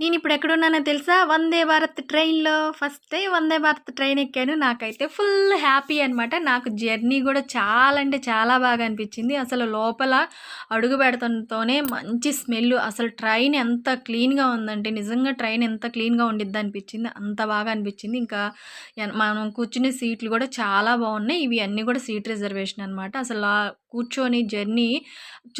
నేను ఇప్పుడు ఎక్కడున్నానో తెలుసా? వందే భారత్ ట్రైన్లో first time Vande Bharat train ఎక్కాను. నాకైతే ఫుల్ హ్యాపీ అనమాట నాకు జర్నీ కూడా చాలా అంటే చాలా బాగా అనిపించింది. అసలు లోపల అడుగు పెడతంతోనే మంచి స్మెల్ అసలు ట్రైన్ ఎంత క్లీన్గా ఉందంటే నిజంగా ట్రైన్ ఎంత క్లీన్గా ఉండిద్ది అనిపించింది. అంత బాగా అనిపించింది. ఇంకా ఎన్- మనం కూర్చునే సీట్లు కూడా చాలా బాగున్నాయి. ఇవి అన్నీ కూడా సీట్ రిజర్వేషన్ అనమాట అసలు కూర్చొని జర్నీ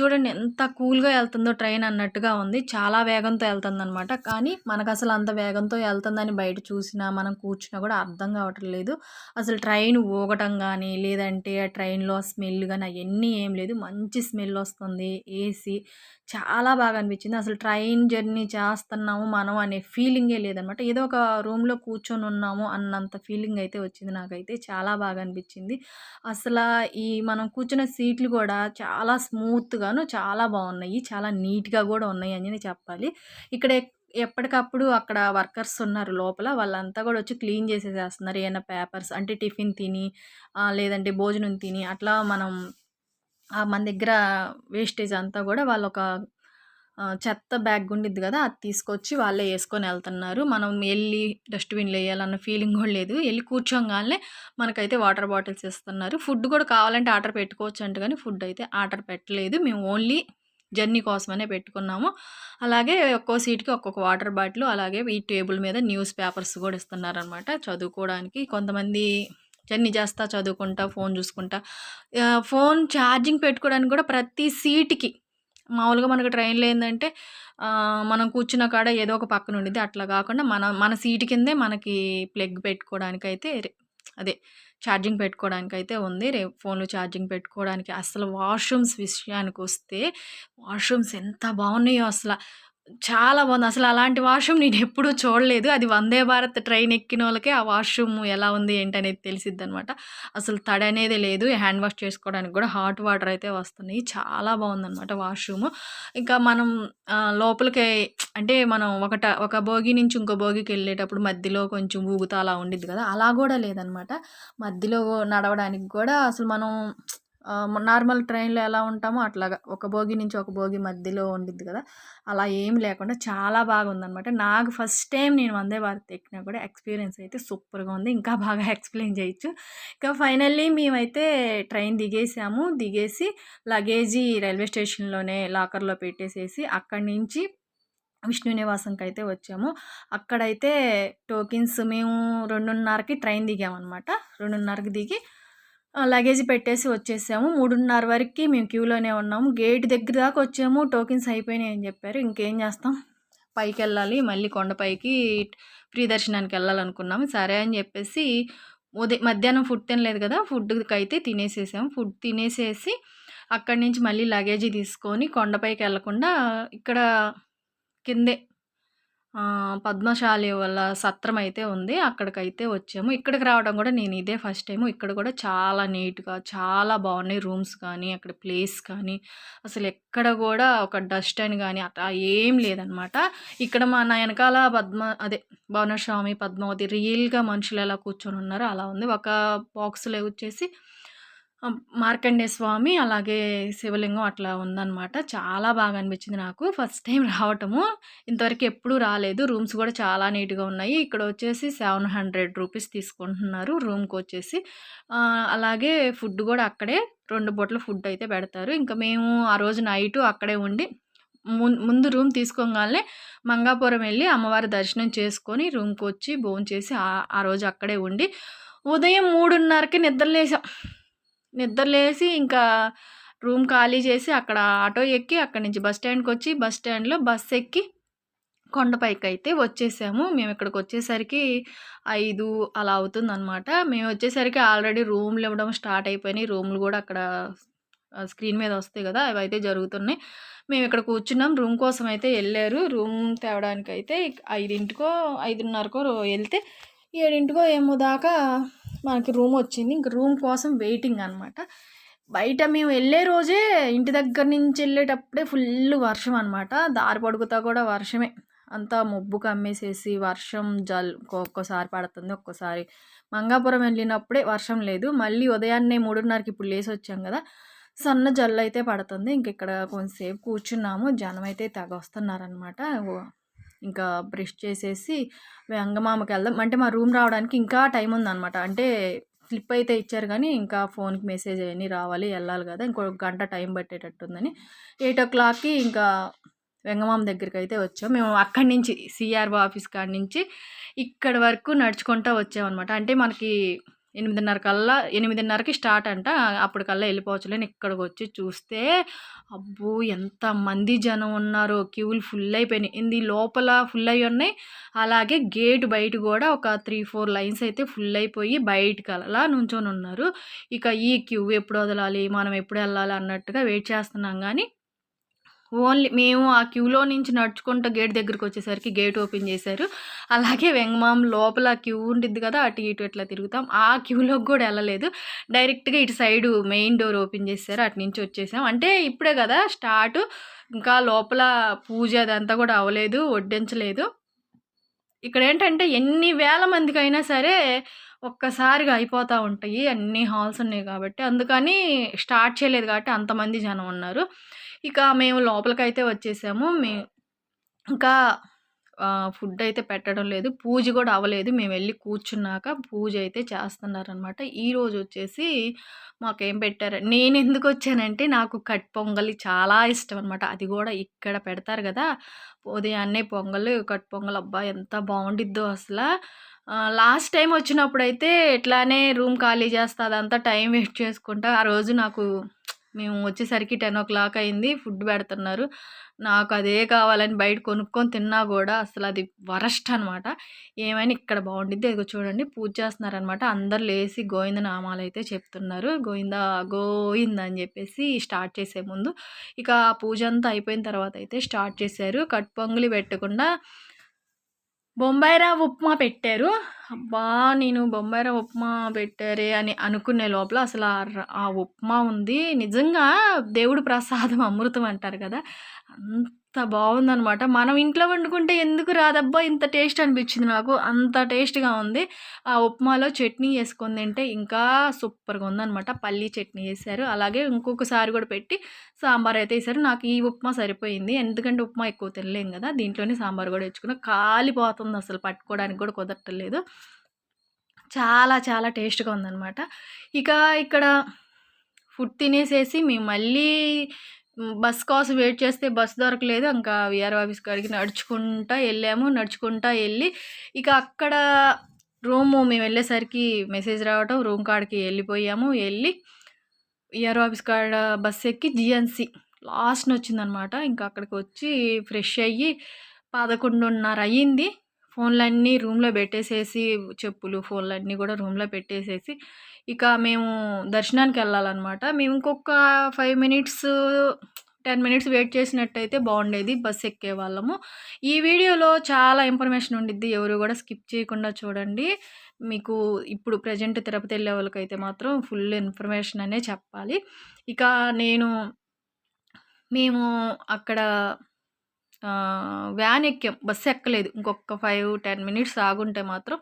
చూడండి ఎంత కూల్గా వెళ్తుందో ట్రైన్ అన్నట్టుగా ఉంది. చాలా వేగంతో వెళ్తుంది అనమాట కానీ మనకు అసలు అంత వేగంతో వెళ్తుందని బయట చూసినా మనం కూర్చున్నా కూడా అర్థం కావటం లేదు. అసలు ట్రైన్ ఊగటం కానీ లేదంటే ఆ ట్రైన్లో స్మెల్ కానీ అవన్నీ ఏం లేదు. మంచి స్మెల్ వస్తుంది ఏసీ చాలా బాగా అనిపించింది. అసలు ట్రైన్ జర్నీ చేస్తున్నాము మనం అనే ఫీలింగే లేదనమాట. ఏదో ఒక రూమ్లో కూర్చొని ఉన్నాము అన్నంత ఫీలింగ్ అయితే వచ్చింది నాకైతే. చాలా బాగా అనిపించింది. అసలు ఈ మనం కూర్చున్న సీట్లు కూడా చాలా స్మూత్గాను చాలా బాగున్నాయి. చాలా నీట్గా కూడా ఉన్నాయి అని చెప్పాలి. ఇక్కడ ఎప్పటికప్పుడు అక్కడ వర్కర్స్ ఉన్నారు లోపల. వాళ్ళంతా కూడా వచ్చి క్లీన్ చేసేసేస్తున్నారు. ఏమైనా పేపర్స్ అంటే టిఫిన్ తిని లేదంటే భోజనం తిని అట్లా మనం ఆ మన దగ్గర వేస్టేజ్ అంతా కూడా వాళ్ళు ఒక చెత్త బ్యాగ్ ఉండిద్ది కదా అది తీసుకొచ్చి వాళ్ళే వేసుకొని వెళ్తున్నారు. మనం వెళ్ళి డస్ట్బిన్లో వేయాలన్న ఫీలింగ్ కూడా లేదు. వెళ్ళి కూర్చోగానే మనకైతే వాటర్ బాటిల్స్ ఇస్తున్నారు. ఫుడ్ కూడా కావాలంటే ఆర్డర్ పెట్టుకోవచ్చు అంటే కానీ ఫుడ్ అయితే ఆర్డర్ పెట్టలేదు. మేము ఓన్లీ జర్నీ కోసమనే పెట్టుకున్నాము. అలాగే ఒక్కో సీట్కి ఒక్కొక్క వాటర్ బాటిల్ అలాగే ఈ టేబుల్ మీద న్యూస్ పేపర్స్ కూడా ఇస్తున్నారనమాట చదువుకోవడానికి కొంతమంది జర్నీ చేస్తా చదువుకుంటా ఫోన్ చూసుకుంటా. ఫోన్ ఛార్జింగ్ పెట్టుకోవడానికి కూడా ప్రతి సీట్కి మామూలుగా మనకు ట్రైన్లో ఏంటంటే మనం కూర్చున్న కాడ ఏదో ఒక పక్కన ఉండిద్ది. అట్లా కాకుండా మన మన సీటు కిందే మనకి ప్లగ్ పెట్టుకోవడానికి అయితే అదే ఛార్జింగ్ పెట్టుకోవడానికి అయితే ఉంది. రేపు ఫోన్లో ఛార్జింగ్ పెట్టుకోవడానికి అసలు వాష్రూమ్స్ విషయానికి వస్తే వాష్రూమ్స్ ఎంత బాగున్నాయో అసలు. చాలా బాగుంది. అసలు అలాంటి వాష్రూమ్ నేను ఎప్పుడూ చూడలేదు. అది వందే భారత్ ట్రైన్ ఎక్కిన వాళ్ళకే ఆ వాష్రూమ్ ఎలా ఉంది ఏంటనేది తెలిసిద్ది అనమాట అసలు తడి అనేది లేదు. హ్యాండ్ వాష్ చేసుకోవడానికి కూడా హాట్ వాటర్ అయితే వస్తున్నాయి. చాలా బాగుందన్నమాట వాష్రూమ్. ఇంకా మనం లోపలికి అంటే మనం ఒకట ఒక భోగి నుంచి ఇంకో భోగికి వెళ్ళేటప్పుడు మధ్యలో కొంచెం ఊగుతా అలా ఉండిద్ది కదా. అలా కూడా లేదనమాట మధ్యలో నడవడానికి కూడా అసలు మనం నార్మల్ ట్రైన్లో ఎలా ఉంటామో అట్లాగా. ఒక భోగి నుంచి ఒక భోగి మధ్యలో ఉండిద్ది కదా. అలా ఏం లేకుండా చాలా బాగా ఉందన్నమాట నాకు ఫస్ట్ టైం నేను వందే భారత్ ఎక్కినా కూడా ఎక్స్పీరియన్స్ అయితే సూపర్గా ఉంది. ఇంకా బాగా ఎక్స్ప్లెయిన్ చేయొచ్చు. ఇంకా ఫైనల్లీ మేమైతే ట్రైన్ దిగేసాము. దిగేసి లగేజీ రైల్వే స్టేషన్లోనే లాకర్లో పెట్టేసేసి అక్కడి నుంచి విష్ణు నివాసంకి అయితే వచ్చాము. అక్కడైతే టోకెన్స్ మేము రెండున్నరకి ట్రైన్ దిగామన్నమాట రెండున్నరకి దిగి లగేజ్ పెట్టేసి వచ్చేసాము. మూడున్నర వరకు మేము క్యూలోనే ఉన్నాము. గేట్ దగ్గర దాకా వచ్చాము. టోకెన్స్ అయిపోయినాయి అని చెప్పారు. ఇంకేం చేస్తాం? పైకి వెళ్ళాలి. మళ్ళీ కొండపైకి ఫ్రీ దర్శనానికి వెళ్ళాలనుకున్నాము. సరే అని చెప్పేసి ఉదయం మధ్యాహ్నం ఫుడ్ తినలేదు కదా. ఫుడ్కి అయితే తినేసేసాము. ఫుడ్ తినేసేసి అక్కడి నుంచి మళ్ళీ లగేజీ తీసుకొని కొండపైకి వెళ్ళకుండా ఇక్కడ కిందే పద్మశాలి వాళ్ళ సత్రం అయితే ఉంది. అక్కడికైతే వచ్చాము. ఇక్కడికి రావడం కూడా నేను ఇదే ఫస్ట్ టైం ఇక్కడ కూడా చాలా నీట్గా చాలా బాగున్నాయి రూమ్స్ కానీ అక్కడ ప్లేస్ కానీ. అసలు ఎక్కడ కూడా ఒక డస్ట్ అని కానీ అట్లా ఏం లేదనమాట. ఇక్కడ మా నా వెనకాల పద్మ అదే భువనస్వామి పద్మావతి రియల్గా మనుషులు ఎలా కూర్చొని ఉన్నారో అలా ఉంది. ఒక బాక్స్లో వచ్చేసి మార్కండే స్వామి అలాగే శివలింగం అట్లా ఉందన్నమాట. చాలా బాగా అనిపించింది నాకు. ఫస్ట్ టైం రావటము. ఇంతవరకు ఎప్పుడూ రాలేదు. రూమ్స్ కూడా చాలా నీట్గా ఉన్నాయి. ఇక్కడ వచ్చేసి సెవెన్ హండ్రెడ్ రూపీస్ తీసుకుంటున్నారు రూమ్కి వచ్చేసి. అలాగే ఫుడ్ కూడా అక్కడే. రెండు బొట్ల ఫుడ్ అయితే పెడతారు. ఇంకా మేము ఆ రోజు నైట్ అక్కడే ఉండి ము ముందు రూమ్ తీసుకోగానే మంగాపురం వెళ్ళి అమ్మవారి దర్శనం చేసుకొని రూమ్కి వచ్చి భోంచేసి ఆ ఆ రోజు అక్కడే ఉండి ఉదయం మూడున్నరకి నిద్రలేసాం. నిద్రలేసి ఇంకా రూమ్ ఖాళీ చేసి అక్కడ ఆటో ఎక్కి అక్కడి నుంచి బస్ స్టాండ్కి వచ్చి బస్ స్టాండ్లో బస్ ఎక్కి కొండపైకి అయితే వచ్చేసాము. మేము ఇక్కడికి వచ్చేసరికి ఐదు అలా అవుతుందన్నమాట. మేము వచ్చేసరికి ఆల్రెడీ రూమ్లు ఇవ్వడం స్టార్ట్ అయిపోయినాయి. రూమ్లు కూడా అక్కడ స్క్రీన్ మీద వస్తాయి కదా అవి అయితే జరుగుతున్నాయి. మేము ఇక్కడ కూర్చున్నాం. రూమ్ కోసం అయితే వెళ్ళారు. రూమ్ తేవడానికి అయితే ఐదింటికో ఐదున్నరకో రో- వెళ్తే ఏడింటికో ఏమో దాకా మనకి రూమ్ వచ్చింది. ఇంక రూమ్ కోసం వెయిటింగ్ అనమాట బయట మేము వెళ్ళే రోజే ఇంటి దగ్గర నుంచి వెళ్ళేటప్పుడే ఫుల్ వర్షం అనమాట దారి పడుకుతా కూడా వర్షమే. అంతా మబ్బు కమ్మేసేసి వర్షం జల్ ఒక్కొక్కసారి పడుతుంది ఒక్కోసారి మంగాపురం వెళ్ళినప్పుడే వర్షం లేదు. మళ్ళీ ఉదయాన్నే మూడున్నరకి ఇప్పుడు లేసి వచ్చాం కదా. సన్న జల్లు అయితే పడుతుంది. ఇంక ఇక్కడ కొంతసేపు కూర్చున్నాము. జనం అయితే తెగ వస్తున్నారనమాట ఇంకా బ్రష్ చేసేసి వెంగమామకి వెళ్దాం. అంటే మా రూమ్ రావడానికి ఇంకా టైం ఉందన్నమాట. అంటే స్లిప్ అయితే ఇచ్చారు కానీ ఇంకా ఫోన్కి మెసేజ్ అవన్నీ రావాలి వెళ్ళాలి కదా. ఇంకొక గంట టైం పట్టేటట్టుందని. ఎయిట్ ఓ క్లాక్కి ఇంకా వెంగమామ దగ్గరికి అయితే వచ్చాం. మేము అక్కడి నుంచి సిఆర్ఓ ఆఫీస్ కాడి నుంచి ఇక్కడి వరకు నడుచుకుంటూ వచ్చామన్నమాట. అంటే మనకి ఎనిమిదిన్నర కల్లా ఎనిమిదిన్నరకి స్టార్ట్ అంట. అప్పటికల్లా వెళ్ళిపోవచ్చు లేని ఇక్కడికి వచ్చి చూస్తే అబ్బో! ఎంత మంది జనం ఉన్నారో. క్యూలు ఫుల్ అయిపోయినాయి. ఇది లోపల ఫుల్ అయి ఉన్నాయి. అలాగే గేట్ బయట కూడా ఒక త్రీ ఫోర్ లైన్స్ అయితే ఫుల్ అయిపోయి బయటకు అలా నుంచొని ఉన్నారు. ఇక ఈ క్యూ ఎప్పుడు వదలాలి? మనం ఎప్పుడు వెళ్ళాలి? అన్నట్టుగా వెయిట్ చేస్తున్నాం. కానీ ఓన్లీ మేము ఆ క్యూలో నుంచి నడుచుకుంటూ గేట్ దగ్గరికి వచ్చేసరికి గేట్ ఓపెన్ చేశారు. అలాగే వెంగమాం లోపల క్యూ ఉంటుంది కదా అటు ఇటు ఇట్లా తిరుగుతాం. ఆ క్యూలోకి కూడా వెళ్ళలేదు. డైరెక్ట్గా ఇటు సైడు మెయిన్ డోర్ ఓపెన్ చేశారు. అటు నుంచి వచ్చేసాం. అంటే ఇప్పుడే కదా స్టార్ట్. ఇంకా లోపల పూజ అదంతా కూడా అవ్వలేదు వడ్డించలేదు. ఇక్కడ ఏంటంటే ఎన్ని వేల మందికైనా సరే ఒక్కసారిగా అయిపోతూ ఉంటాయి. అన్ని హాల్స్ ఉన్నాయి కాబట్టి. అందుకని స్టార్ట్ చేయలేదు కాబట్టి అంతమంది జనం ఉన్నారు. ఇక మేము లోపలికైతే వచ్చేసాము. మే ఇంకా ఫుడ్ అయితే పెట్టడం లేదు. పూజ కూడా అవ్వలేదు. మేము వెళ్ళి కూర్చున్నాక పూజ అయితే చేస్తున్నారనమాట ఈరోజు వచ్చేసి మాకేం పెట్టారు? నేను ఎందుకు వచ్చానంటే నాకు కట్ పొంగలి చాలా ఇష్టం అనమాట అది కూడా ఇక్కడ పెడతారు కదా ఉదయాన్నే పొంగల్ కట్ పొంగల్. అబ్బా ఎంత బాగుండిద్దో అసలు. లాస్ట్ టైం వచ్చినప్పుడైతే ఇట్లానే రూమ్ ఖాళీ చేస్తా అదంతా టైం వేస్ట్ చేసుకుంటా. ఆ రోజు నాకు మేము వచ్చేసరికి టెన్ ఓ క్లాక్ అయింది ఫుడ్ పెడుతున్నారు. నాకు అదే కావాలని బయట కొనుక్కొని తిన్నా కూడా అసలు అది వరస్ట్ అనమాట ఏమైనా ఇక్కడ బాగుండిద్ది అది చూడండి పూజ చేస్తున్నారనమాట అందరు లేచి గోవింద నామాలు అయితే చెప్తున్నారు. గోవింద గోవింద అని చెప్పేసి స్టార్ట్ చేసే ముందు. ఇక పూజ అంతా అయిపోయిన తర్వాత అయితే స్టార్ట్ చేశారు. కట్ పొంగులి పెట్టకుండా బొంబాయిరా ఉప్మా పెట్టారు. అబ్బా నేను బొంబాయిరా ఉప్మా పెట్టారే అని అనుకునే లోపల అసలు ఆ ఉప్మా ఉంది. నిజంగా దేవుడు ప్రసాదం అమృతం అంటారు కదా. అంత అంత బాగుందనమాట మనం ఇంట్లో వండుకుంటే ఎందుకు రాదబ్బా ఇంత టేస్ట్ అనిపించింది నాకు. అంత టేస్ట్గా ఉంది. ఆ ఉప్మాలో చట్నీ వేసుకొని తింటే ఇంకా సూపర్గా ఉందనమాట పల్లీ చట్నీ వేసారు. అలాగే ఇంకొకసారి కూడా పెట్టి సాంబార్ అయితే వేసారు. నాకు ఈ ఉప్మా సరిపోయింది. ఎందుకంటే ఉప్మా ఎక్కువ తినలేం కదా. దీంట్లోనే సాంబార్ కూడా వేసుకున్నా. కాలిపోతుంది అసలు పట్టుకోవడానికి కూడా కుదరట్లేదు. చాలా చాలా టేస్ట్గా ఉందనమాట ఇక ఇక్కడ ఫుడ్ తినేసేసి మేము మళ్ళీ బస్ కోసం వెయిట్ చేస్తే బస్ దొరకలేదు. ఇంకా విఆర్ ఆఫీస్ కాడికి నడుచుకుంటా వెళ్ళాము. నడుచుకుంటా వెళ్ళి ఇక అక్కడ రూము మేము వెళ్ళేసరికి మెసేజ్ రావటం రూమ్ కాడికి వెళ్ళిపోయాము. వెళ్ళి విఆర్ ఆఫీస్ కాడ బస్ ఎక్కి జిఎన్సి లాస్ట్ని వచ్చిందనమాట ఇంకా అక్కడికి వచ్చి ఫ్రెష్ అయ్యి పదకొండున్నర అయ్యింది. ఫోన్లన్నీ రూమ్లో పెట్టేసేసి చెప్పులు ఫోన్లన్నీ కూడా రూమ్లో పెట్టేసేసి ఇక మేము దర్శనానికి వెళ్ళాలన్నమాట. మేము ఇంకొక five minutes ten minutes wait చేసినట్టయితే బాగుండేది. బస్ ఎక్కే వాళ్ళము. ఈ వీడియోలో చాలా ఇన్ఫర్మేషన్ ఉండిద్ది. ఎవరు కూడా స్కిప్ చేయకుండా చూడండి. మీకు ఇప్పుడు ప్రజెంట్ తిరుపతి వెళ్ళే వాళ్ళకైతే మాత్రం ఫుల్ ఇన్ఫర్మేషన్ అనే చెప్పాలి. ఇక నేను మేము అక్కడ వ్యాన్ ఎక్కాం. బస్సు ఎక్కలేదు. ఇంకొక ఫైవ్ టెన్ మినిట్స్ ఆగుంటే మాత్రం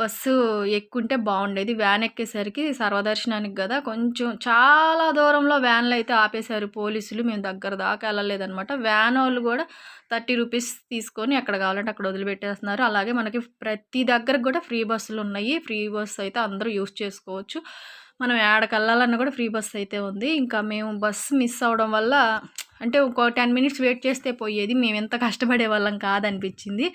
బస్సు ఎక్కుంటే బాగుండేది. వ్యాన్ ఎక్కేసరికి సర్వదర్శనానికి కదా కొంచెం చాలా దూరంలో వ్యాన్లు అయితే ఆపేశారు పోలీసులు. మేము దగ్గర దాకా వెళ్ళలేదనమాట వ్యాన్ వాళ్ళు కూడా థర్టీ రూపీస్ తీసుకొని ఎక్కడ కావాలంటే అక్కడ వదిలిపెట్టేస్తున్నారు. అలాగే మనకి ప్రతి దగ్గర కూడా ఫ్రీ బస్సులు ఉన్నాయి. ఫ్రీ బస్సు అయితే అందరూ యూస్ చేసుకోవచ్చు. మనం ఏడకి వెళ్ళాలన్నా కూడా ఫ్రీ బస్సు అయితే ఉంది. ఇంకా మేము బస్సు మిస్ అవడం వల్ల అంటే ఒక టెన్ మినిట్స్ వెయిట్ చేస్తే పోయేది. మేము ఎంత కష్టపడే వాళ్ళం కాదనిపించింది.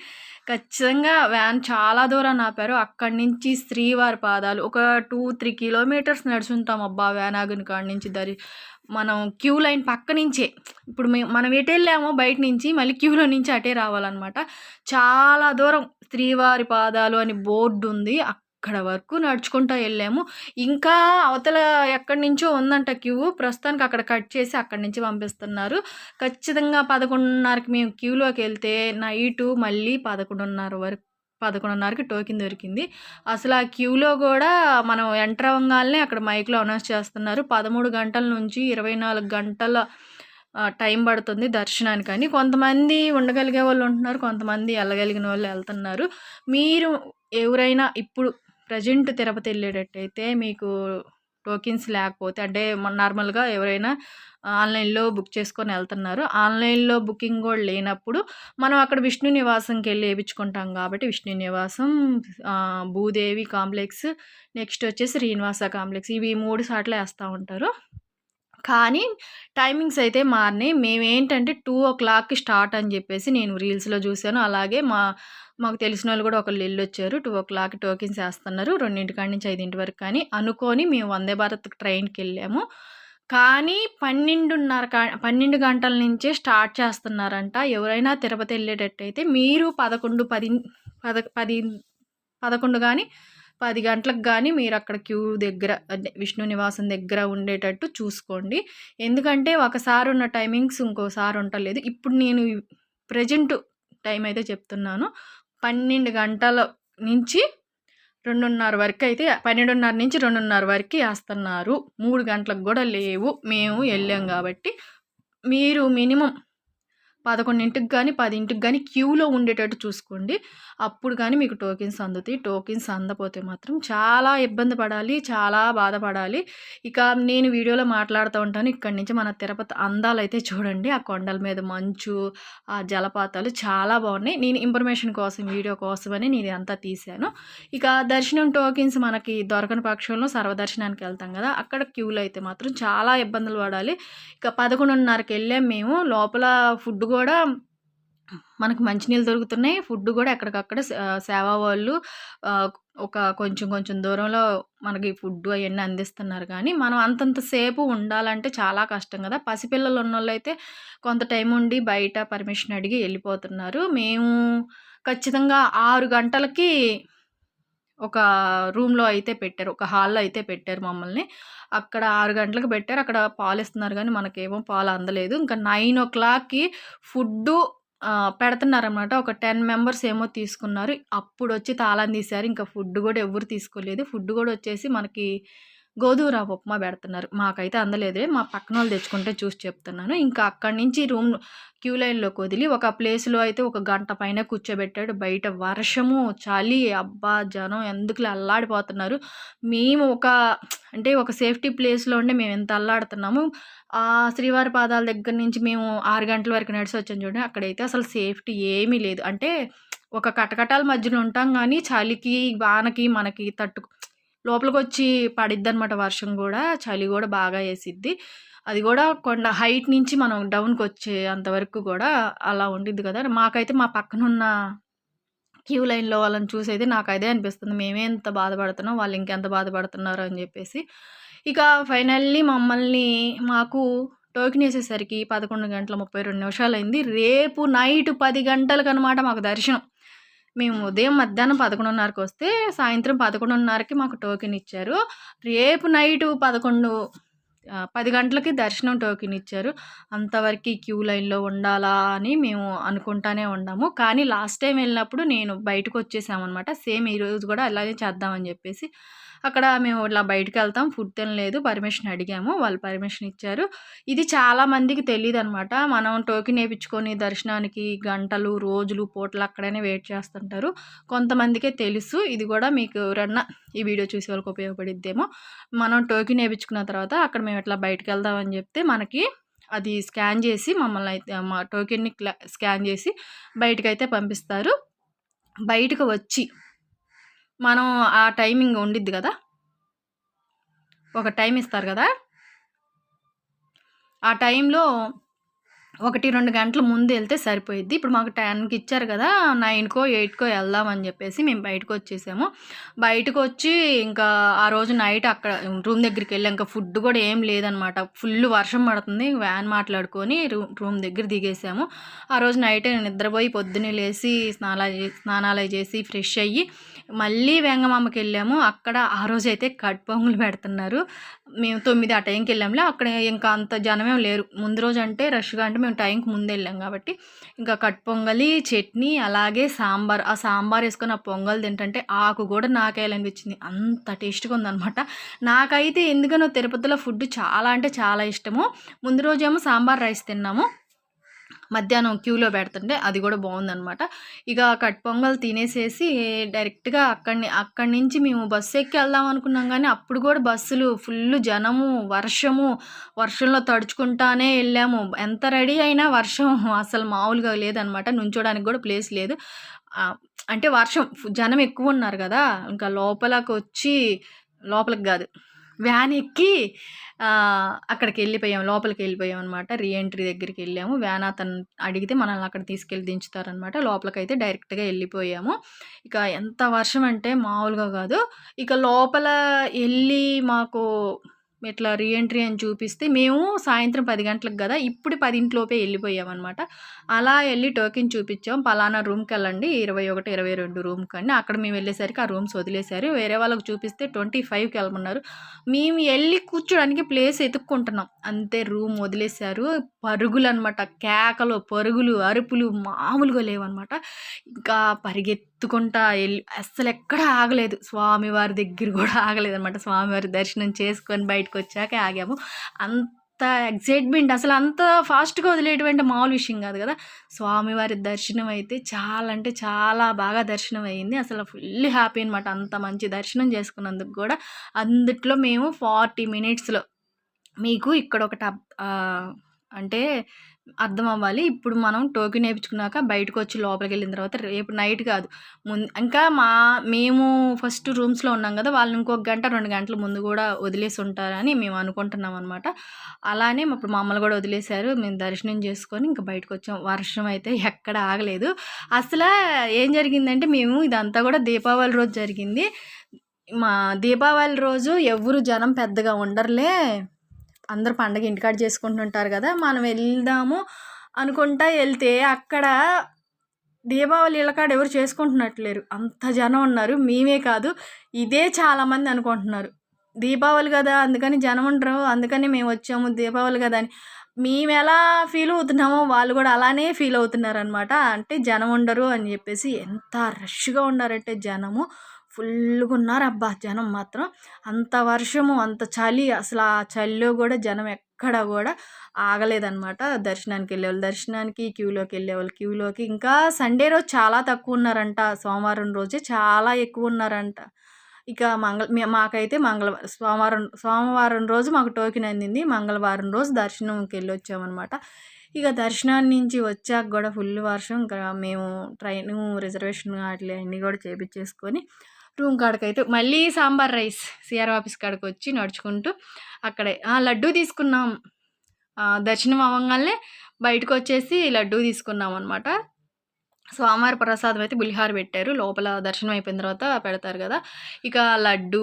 ఖచ్చితంగా వ్యాన్ చాలా దూరం ఆపారు అక్కడి నుంచి శ్రీవారి పాదాలు ఒక టూ త్రీ కిలోమీటర్స్ నడుచుంటాం అబ్బా వ్యాన్ ఆగిన కాడి నుంచి దరి. మనం క్యూ లైన్ పక్క నుంచే. ఇప్పుడు మేము మనం ఎటు వెళ్ళామో బయట నుంచి మళ్ళీ క్యూలో నుంచి అటే రావాలన్నమాట. చాలా దూరం శ్రీవారి పాదాలు అని బోర్డు ఉంది అక్కడ వరకు నడుచుకుంటూ వెళ్ళాము. ఇంకా అవతల ఎక్కడి నుంచో ఉందంట క్యూ. ప్రస్తుతానికి అక్కడ కట్ చేసి అక్కడి నుంచి పంపిస్తున్నారు. ఖచ్చితంగా పదకొండున్నరకి మేము క్యూలోకి వెళ్తే నైటు మళ్ళీ పదకొండున్నర వరకు పదకొండున్నరకి టోకెన్ దొరికింది. అసలు ఆ క్యూలో కూడా మనం ఎంటర్ అవ్వగానే అక్కడ మైక్లో అనౌన్స్ చేస్తున్నారు. పదమూడు గంటల నుంచి ఇరవై నాలుగు గంటల టైం పడుతుంది దర్శనానికి అని. కొంతమంది ఉండగలిగే వాళ్ళు ఉంటున్నారు కొంతమంది వెళ్ళగలిగిన వాళ్ళు వెళ్తున్నారు. మీరు ఎవరైనా ఇప్పుడు ప్రజెంట్ తిరుపతి వెళ్ళేటట్టయితే మీకు టోకెన్స్ లేకపోతే అంటే నార్మల్గా ఎవరైనా ఆన్లైన్లో బుక్ చేసుకొని వెళ్తున్నారు. ఆన్లైన్లో బుకింగ్ కూడా లేనప్పుడు మనం అక్కడ విష్ణు నివాసంకి వెళ్ళి వేయించుకుంటాం కాబట్టి విష్ణు నివాసం భూదేవి కాంప్లెక్స్ నెక్స్ట్ వచ్చేసి శ్రీనివాస కాంప్లెక్స్. ఇవి మూడు సార్లు వేస్తూ ఉంటారు. కానీ టైమింగ్స్ అయితే మారినాయి. మేమేంటంటే టూ ఓ క్లాక్కి స్టార్ట్ అని చెప్పేసి నేను రీల్స్లో చూశాను. అలాగే మా మాకు తెలిసిన వాళ్ళు కూడా ఒకళ్ళు వెళ్ళొచ్చారు. టూ ఓ క్లాక్ టోకెన్స్ వేస్తున్నారు. రెండింటికాడి నుంచి ఐదింటి వరకు కానీ. అనుకొని మేము వందే భారత్ ట్రైన్కి వెళ్ళాము. కానీ పన్నెండున్నర కా పన్నెండు గంటల నుంచే స్టార్ట్ చేస్తున్నారంట. ఎవరైనా తిరుపతి వెళ్ళేటట్టయితే మీరు పదకొండు పది పద పది పదకొండు కానీ పది గంటలకు కానీ మీరు అక్కడ క్యూ దగ్గర అంటే విష్ణు నివాసం దగ్గర ఉండేటట్టు చూసుకోండి. ఎందుకంటే ఒకసారి ఉన్న టైమింగ్స్ ఇంకోసారి ఉండలేదు. ఇప్పుడు నేను ప్రజెంట్ టైం అయితే చెప్తున్నాను. పన్నెండు గంటల నుంచి రెండున్నర వరకు అయితే పన్నెండున్నర నుంచి రెండున్నర వరకు వేస్తున్నారు. మూడు గంటలకు కూడా లేవు. మేము వెళ్ళాం కాబట్టి మీరు మినిమం పదకొండింటికి కానీ పదింటికి కానీ క్యూలో ఉండేటట్టు చూసుకోండి. అప్పుడు కానీ మీకు టోకెన్స్ అందుతాయి. టోకెన్స్ అందపోతే మాత్రం చాలా ఇబ్బంది పడాలి చాలా బాధపడాలి. ఇక నేను వీడియోలో మాట్లాడుతూ ఉంటాను. ఇక్కడి నుంచి మన తిరుపతి అందాలు అయితే చూడండి. ఆ కొండల మీద మంచు ఆ జలపాతాలు చాలా బాగున్నాయి. నేను ఇన్ఫర్మేషన్ కోసం వీడియో కోసమని నేను అంతా తీశాను. ఇక దర్శనం టోకెన్స్ మనకి దొరకని పక్షంలో సర్వదర్శనానికి వెళ్తాం కదా అక్కడ క్యూలో అయితే మాత్రం చాలా ఇబ్బందులు పడాలి. ఇక పదకొండున్నరకి వెళ్ళాం మేము. లోపల ఫుడ్ కూడా మనకు మంచినీళ్ళు దొరుకుతున్నాయి. ఫుడ్ కూడా ఎక్కడికక్కడ సేవా వాళ్ళు ఒక కొంచెం కొంచెం దూరంలో మనకి ఫుడ్ అవన్నీ అందిస్తున్నారు. కానీ మనం అంతంత సేపు ఉండాలంటే చాలా కష్టం కదా. పసిపిల్లలు ఉన్న అయితే కొంత టైం ఉండి బయట పర్మిషన్ అడిగి వెళ్ళిపోతున్నారు. మేము ఖచ్చితంగా ఆరు గంటలకి ఒక రూమ్లో అయితే పెట్టారు. ఒక హాల్లో అయితే పెట్టారు మమ్మల్ని. అక్కడ ఆరు గంటలకు పెట్టారు. అక్కడ పాలు ఇస్తున్నారు కానీ మనకేమో పాలు అందలేదు. ఇంకా నైన్ ఓ క్లాక్కి ఫుడ్డు పెడుతున్నారనమాట ఒక టెన్ మెంబర్స్ ఏమో తీసుకున్నారు. అప్పుడు వచ్చి తాళం తీశారు. ఇంకా ఫుడ్ కూడా ఎవరు తీసుకోలేదు. ఫుడ్ కూడా వచ్చేసి మనకి గోధుమ రవ్వ ఉప్మా పెడుతున్నారు. మాకైతే అందలేదే మా పక్కన వాళ్ళు తెచ్చుకుంటే చూసి చెప్తున్నాను. ఇంకా అక్కడి నుంచి రూమ్ క్యూ లైన్లోకి వదిలి ఒక ప్లేస్లో అయితే ఒక గంట పైన కూర్చోబెట్టాడు. బయట వర్షము చలి అబ్బా జనం ఎందుకు అల్లాడిపోతున్నారు. మేము ఒక అంటే ఒక సేఫ్టీ ప్లేస్లో ఉండి మేము ఎంత అల్లాడుతున్నాము. ఆ శ్రీవారి పాదాల దగ్గర నుంచి మేము ఆరు గంటల వరకు నడిచి వచ్చాం చూడండి. అక్కడైతే అసలు సేఫ్టీ ఏమీ లేదు. అంటే ఒక కటకటాల మధ్యలో ఉంటాం కానీ చలికి వానకి మనకి తట్టు లోపలికి వచ్చి పడిద్ది అనమాట వర్షం కూడా చలి కూడా బాగా వేసిద్ది అది కూడా కొండ హైట్ నుంచి మనం డౌన్కి వచ్చే అంతవరకు కూడా అలా ఉండిద్ది కదా. మాకైతే మా పక్కన ఉన్న క్యూ లైన్లో వాళ్ళని చూసైతే నాకు అదే అనిపిస్తుంది. మేమే ఎంత బాధపడుతున్నాం వాళ్ళు ఇంకెంత బాధపడుతున్నారు అని చెప్పేసి. ఇక ఫైనల్లీ మమ్మల్ని మాకు టోకెన్ వేసేసరికి పదకొండు గంటల ముప్పై రెండు నిమిషాలు అయింది రేపు నైట్ పది గంటలకు అనమాట మాకు దర్శనం. మేము ఉదయం మధ్యాహ్నం పదకొండున్నరకు వస్తే సాయంత్రం పదకొండున్నరకి మాకు టోకెన్ ఇచ్చారు. రేపు నైట్ పదకొండు పది గంటలకి దర్శనం టోకెన్ ఇచ్చారు. అంతవరకు క్యూ లైన్లో ఉండాలా అని మేము అనుకుంటానే ఉన్నాము. కానీ లాస్ట్ టైం వెళ్ళినప్పుడు నేను బయటకు వచ్చేసామన్నమాట. సేమ్ ఈరోజు కూడా అలాగే చేద్దామని చెప్పేసి అక్కడ మేము ఇలా బయటకు వెళ్తాం ఫుడ్ తినలేదు పర్మిషన్ అడిగాము వాళ్ళు పర్మిషన్ ఇచ్చారు. ఇది చాలామందికి తెలియదు అనమాట మనం టోకెన్ వేయించుకొని దర్శనానికి గంటలు రోజులు పూటలు అక్కడనే వెయిట్ చేస్తుంటారు. కొంతమందికే తెలుసు. ఇది కూడా మీకు ఎవరన్నా ఈ వీడియో చూసే వాళ్ళకి ఉపయోగపడిద్దేమో. మనం టోకెన్ వేయించుకున్న తర్వాత అక్కడ మేము ఇట్లా బయటకు వెళ్దామని చెప్తే మనకి అది స్కాన్ చేసి మమ్మల్ని అయితే మా టోకెన్ని క్లా- స్కాన్ చేసి బయటకైతే అయితే పంపిస్తారు. బయటకు వచ్చి మనం ఆ టైమింగ్ ఉండిద్ది కదా? ఒక టైం ఇస్తారు కదా? ఆ టైంలో ఒకటి రెండు గంటల ముందు వెళ్తే సరిపోయిద్ది. ఇప్పుడు మాకు టెన్కి ఇచ్చారు కదా నైన్కో ఎయిట్కో వెళ్దామని చెప్పేసి మేము బయటకు వచ్చేసాము. బయటకు వచ్చి ఇంకా ఆ రోజు నైట్ అక్కడ రూమ్ దగ్గరికి వెళ్ళి. ఇంకా ఫుడ్ కూడా ఏం లేదనమాట. ఫుల్ వర్షం పడుతుంది. వ్యాన్ మాట్లాడుకొని రూమ్ రూమ్ దగ్గర దిగేసాము. ఆ రోజు నైట్ నేను నిద్రపోయి పొద్దున్నే లేచి స్నానాలు స్నానాలు చేసి ఫ్రెష్ అయ్యి మళ్ళీ వెంగమామకి వెళ్ళాము. అక్కడ ఆ రోజు అయితే కట్ పొంగులు పెడుతున్నారు. మేము తొమ్మిది ఆ టైంకి వెళ్ళాములే అక్కడ ఇంకా అంత జనమేం లేరు. ముందు రోజు అంటే రష్గా అంటే మేము టైంకి ముందు వెళ్ళాం కాబట్టి ఇంకా కట్ పొంగలి చట్నీ అలాగే సాంబార్. ఆ సాంబార్ వేసుకొని ఆ పొంగల్ తింటంటే ఆకు కూడా నాకేయాలనిపించింది అంత టేస్ట్గా ఉందన్నమాట. నాకైతే ఎందుకనో తిరుపతిలో ఫుడ్ చాలా అంటే చాలా ఇష్టము. ముందు రోజేమో సాంబార్ రైస్ తిన్నాము. మధ్యాహ్నం క్యూలో పెడుతుంటే అది కూడా బాగుందనమాట ఇక కట్ పొంగల్ తినేసేసి డైరెక్ట్గా అక్కడిని అక్కడి నుంచి మేము బస్సు ఎక్కి వెళ్దాం అనుకున్నాం కానీ అప్పుడు కూడా బస్సులు ఫుల్ జనము వర్షము వర్షంలో తడుచుకుంటానే వెళ్ళాము. ఎంత రెడీ అయినా వర్షం అసలు మామూలుగా లేదనమాట నుంచోడానికి కూడా ప్లేస్ లేదు. అంటే వర్షం జనం ఎక్కువ ఉన్నారు కదా. ఇంకా లోపలకు వచ్చి లోపలికి కాదు. వ్యాన్ ఎక్కి అక్కడికి వెళ్ళిపోయాం లోపలికి వెళ్ళిపోయాం అనమాట రీఎంట్రీ దగ్గరికి వెళ్ళాము. వ్యాన్ అతను అడిగితే మనల్ని అక్కడ తీసుకెళ్ళి దించుతారనమాట లోపలికైతే డైరెక్ట్గా వెళ్ళిపోయాము. ఇక ఎంత వర్షం అంటే మామూలుగా కాదు. ఇక లోపల వెళ్ళి మాకు ఇట్లా రీఎంట్రీ అని చూపిస్తే మేము సాయంత్రం పది గంటలకు కదా ఇప్పుడు పదింట్లోపే వెళ్ళిపోయామన్నమాట. అలా వెళ్ళి టోకెన్ చూపించాం. పలానా రూమ్కి వెళ్ళండి ఇరవై ఒకటి ఇరవై రెండు రూమ్కి అండి. అక్కడ మేము వెళ్ళేసరికి ఆ రూమ్స్ వదిలేశారు. వేరే వాళ్ళకి చూపిస్తే ట్వంటీ ఫైవ్కి వెళ్ళమన్నారు. మేము వెళ్ళి కూర్చోడానికి ప్లేస్ ఎతుక్కుంటున్నాం అంతే రూమ్ వదిలేశారు. పరుగులు అనమాట కేకలు పరుగులు అరుపులు మామూలుగా లేవన్నమాట. ఇంకా పరిగెత్తుకుంటా వెళ్ళి అస్సలు ఎక్కడ ఆగలేదు. స్వామివారి దగ్గర కూడా ఆగలేదు అనమాట స్వామివారి దర్శనం చేసుకొని బయట బయటకు వచ్చాక ఆగాము. అంత ఎగ్జైట్మెంట్ అసలు అంత ఫాస్ట్గా వదిలేటువంటి మామూలు విషయం కాదు కదా. స్వామివారి దర్శనం అయితే చాలా అంటే చాలా బాగా దర్శనం అయ్యింది అసలు ఫుల్ హ్యాపీ అనమాట అంత మంచి దర్శనం చేసుకున్నందుకు కూడా. అందుట్లో మేము ఫార్టీ మినిట్స్లో మీకు ఇక్కడ ఒకటి అంటే అర్థం అవ్వాలి ఇప్పుడు మనం టోకెన్ వేయించుకున్నాక బయటకు వచ్చి లోపలికి వెళ్ళిన తర్వాత రేపు నైట్ కాదు. ముందు ఇంకా మా మేము ఫస్ట్ రూమ్స్లో ఉన్నాం కదా వాళ్ళని ఇంకొక గంట రెండు గంటల ముందు కూడా వదిలేసి ఉంటారని మేము అనుకుంటున్నాం అనమాట అలానే ఇప్పుడు మమ్మల్ని కూడా వదిలేశారు. మేము దర్శనం చేసుకొని ఇంకా బయటకు వచ్చాం వర్షం అయితే ఎక్కడ ఆగలేదు. అసలు ఏం జరిగిందంటే మేము ఇదంతా కూడా దీపావళి రోజు జరిగింది. మా దీపావళి రోజు ఎవరు జనం పెద్దగా ఉండరులే. అందరు పండగ ఇంటికాడ చేసుకుంటుంటారు కదా మనం వెళ్దాము అనుకుంటా వెళ్తే అక్కడ దీపావళి ఇళ్ళకాడ ఎవరు చేసుకుంటున్నట్లేరు. అంత జనం ఉన్నారు. మేమే కాదు ఇదే చాలామంది అనుకుంటున్నారు. దీపావళి కదా అందుకని జనం ఉండరు. అందుకని మేము వచ్చాము దీపావళి కదా అని. మేము ఎలా ఫీల్ అవుతున్నామో వాళ్ళు కూడా అలానే ఫీల్ అవుతున్నారు అనమాట అంటే జనం ఉండరు అని చెప్పేసి ఎంత రష్గా ఉన్నారంటే జనము. ఫుల్గా ఉన్నారు అబ్బా జనం మాత్రం అంత వర్షము అంత చలి అసలు ఆ చలిలో కూడా జనం ఎక్కడ కూడా ఆగలేదన్నమాట దర్శనానికి వెళ్ళే వాళ్ళు. దర్శనానికి క్యూలోకి వెళ్ళే వాళ్ళు. క్యూలోకి ఇంకా సండే రోజు చాలా తక్కువ ఉన్నారంట సోమవారం రోజే చాలా ఎక్కువ ఉన్నారంట ఇక మంగళ మాకైతే మంగళవారం సోమవారం సోమవారం రోజు మాకు టోకెన్ అందింది. మంగళవారం రోజు దర్శనంకి వెళ్ళి వచ్చామన్నమాట ఇక దర్శనాన్ని నుంచి వచ్చాక కూడా ఫుల్ వర్షం. ఇంకా మేము ట్రైన్ రిజర్వేషన్ అట్లా అన్నీ కూడా చేపించేసుకొని రూమ్ కాడకైతే మళ్ళీ సాంబార్ రైస్ సిఆర్ ఆఫీస్ కాడికి వచ్చి నడుచుకుంటూ అక్కడే. లడ్డూ తీసుకున్నాం. దర్శనం అవ్వగానే బయటకు వచ్చేసి లడ్డూ తీసుకున్నాం అనమాట స్వామివారి ప్రసాదం అయితే బులిహార పెట్టారు. లోపల దర్శనం అయిపోయిన తర్వాత పెడతారు కదా. ఇక లడ్డు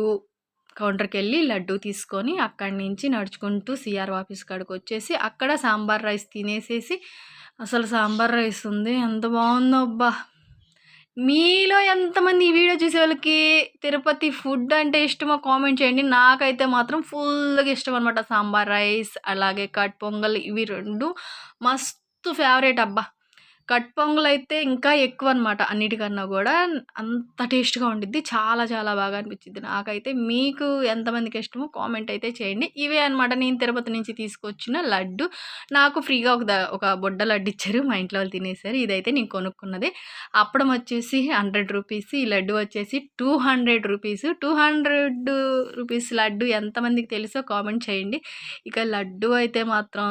కౌంటర్కి వెళ్ళి లడ్డు తీసుకొని అక్కడి నుంచి నడుచుకుంటూ సిఆర్ ఆఫీస్ కాడికి వచ్చేసి అక్కడ సాంబార్ రైస్ తినేసేసి అసలు సాంబార్ రైస్ ఉంది. ఎంత బాగుందో అబ్బా మీలో ఎంతమంది ఈ వీడియో చూసే వాళ్ళకి తిరుపతి ఫుడ్ అంటే ఇష్టమో కామెంట్ చేయండి. నాకైతే మాత్రం ఫుల్గా ఇష్టం అనమాట సాంబార్ రైస్ అలాగే కట్ పొంగల్ ఇవి రెండు మస్తు ఫేవరెట్ అబ్బా. కట్ పొంగల్ అయితే ఇంకా ఎక్కువ అనమాట అన్నిటికన్నా కూడా. అంత టేస్ట్గా ఉండిద్ది. చాలా చాలా బాగా అనిపించింది నాకైతే. మీకు ఎంతమందికి ఇష్టమో కామెంట్ అయితే చేయండి. ఇవే అనమాట నేను తిరుపతి నుంచి తీసుకొచ్చిన లడ్డు. నాకు ఫ్రీగా ఒక ఒక బొడ్డ లడ్డు ఇచ్చారు. మా ఇంట్లో వాళ్ళు తినేసారు. ఇదైతే నేను కొనుక్కున్నది. అప్పడం వచ్చేసి హండ్రెడ్ రూపీస్ ఈ లడ్డు వచ్చేసి two hundred rupees. Two hundred rupees laddu ఎంతమందికి తెలుసో కామెంట్ చేయండి. ఇక లడ్డు అయితే మాత్రం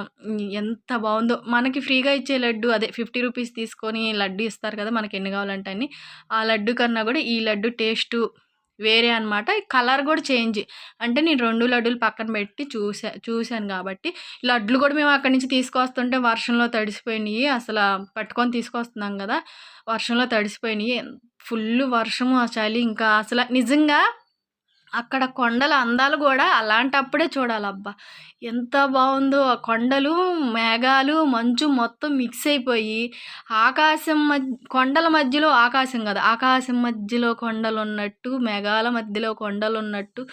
ఎంత బాగుందో. మనకి ఫ్రీగా ఇచ్చే లడ్డు అదే ఫిఫ్టీ రూపీస్ తీసుకొని లడ్డు ఇస్తారు కదా మనకి ఎన్ని కావాలంటే అన్ని. ఆ లడ్డు కన్నా కూడా ఈ లడ్డు టేస్టు వేరే అనమాట కలర్ కూడా చేంజ్. అంటే నేను రెండు లడ్డూలు పక్కన పెట్టి చూసా చూశాను కాబట్టి. లడ్లు కూడా మేము అక్కడి నుంచి తీసుకొస్తుంటే వర్షంలో తడిసిపోయినాయి. అసలు పట్టుకొని తీసుకొస్తున్నాం కదా వర్షంలో తడిసిపోయినాయి. ఫుల్ వర్షము ఆ చలి. ఇంకా అసలు నిజంగా అక్కడ కొండల అందాలు కూడా అలాంటప్పుడే చూడాలబ్బా. ఎంత బాగుందో. ఆ కొండలు మేఘాలు మంచు మొత్తం మిక్స్ అయిపోయి ఆకాశం మధ్య కొండల మధ్యలో ఆకాశం కదా. ఆకాశం మధ్యలో కొండలు ఉన్నట్టు మేఘాల మధ్యలో కొండలు ఉన్నట్టు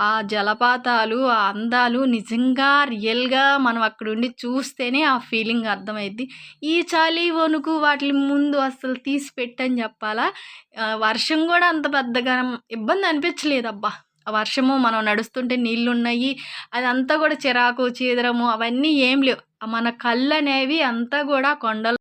ఆ జలపాతాలు ఆ అందాలు నిజంగా రియల్గా మనం అక్కడ ఉండి చూస్తేనే ఆ ఫీలింగ్ అర్థమైద్ది. ఈ చలి వణుకు వాటి ముందు అసలు తీసి పెట్టని చెప్పాలా? వర్షం కూడా అంత పెద్దగా ఇబ్బంది అనిపించలేదబ్బా. వర్షము మనం నడుస్తుంటే నీళ్ళు ఉన్నాయి అదంతా కూడా చిరాకు చీదరము అవన్నీ ఏం లేవు. మన కళ్ళు అనేవి అంతా కూడా కొండలు